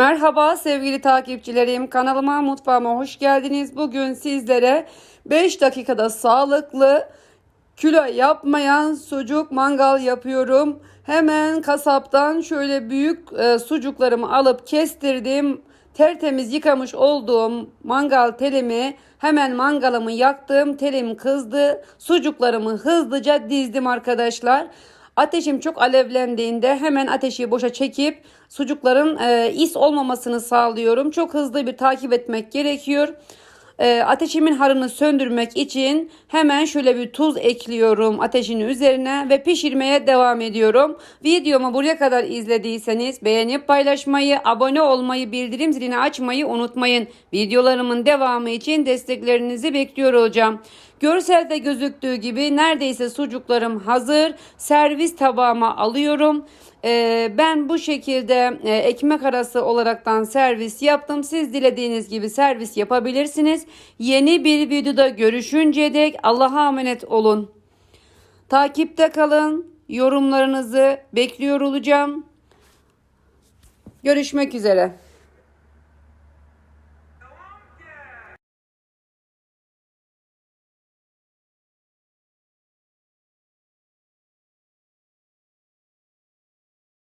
Merhaba sevgili takipçilerim. Kanalıma mutfağıma hoş geldiniz. Bugün sizlere 5 dakikada sağlıklı kilo yapmayan sucuk mangal yapıyorum. Hemen kasaptan şöyle büyük e, sucuklarımı alıp kestirdim. Tertemiz yıkamış olduğum mangal telimi hemen mangalımı yaktım. Telim kızdı. Sucuklarımı hızlıca dizdim arkadaşlar. Ateşim çok alevlendiğinde hemen ateşi boşa çekip sucukların e, is olmamasını sağlıyorum. Çok hızlı bir takip etmek gerekiyor. E, ateşimin harını söndürmek için hemen şöyle bir tuz ekliyorum ateşin üzerine ve pişirmeye devam ediyorum. Videomu buraya kadar izlediyseniz beğenip paylaşmayı, abone olmayı, bildirim zilini açmayı unutmayın. Videolarımın devamı için desteklerinizi bekliyor olacağım. Görselde gözüktüğü gibi neredeyse sucuklarım hazır. Servis tabağıma alıyorum. Ee, ben bu şekilde e, ekmek arası olaraktan servis yaptım. Siz dilediğiniz gibi servis yapabilirsiniz. Yeni bir videoda görüşünceye dek Allah'a emanet olun. Takipte kalın. Yorumlarınızı bekliyor olacağım. Görüşmek üzere.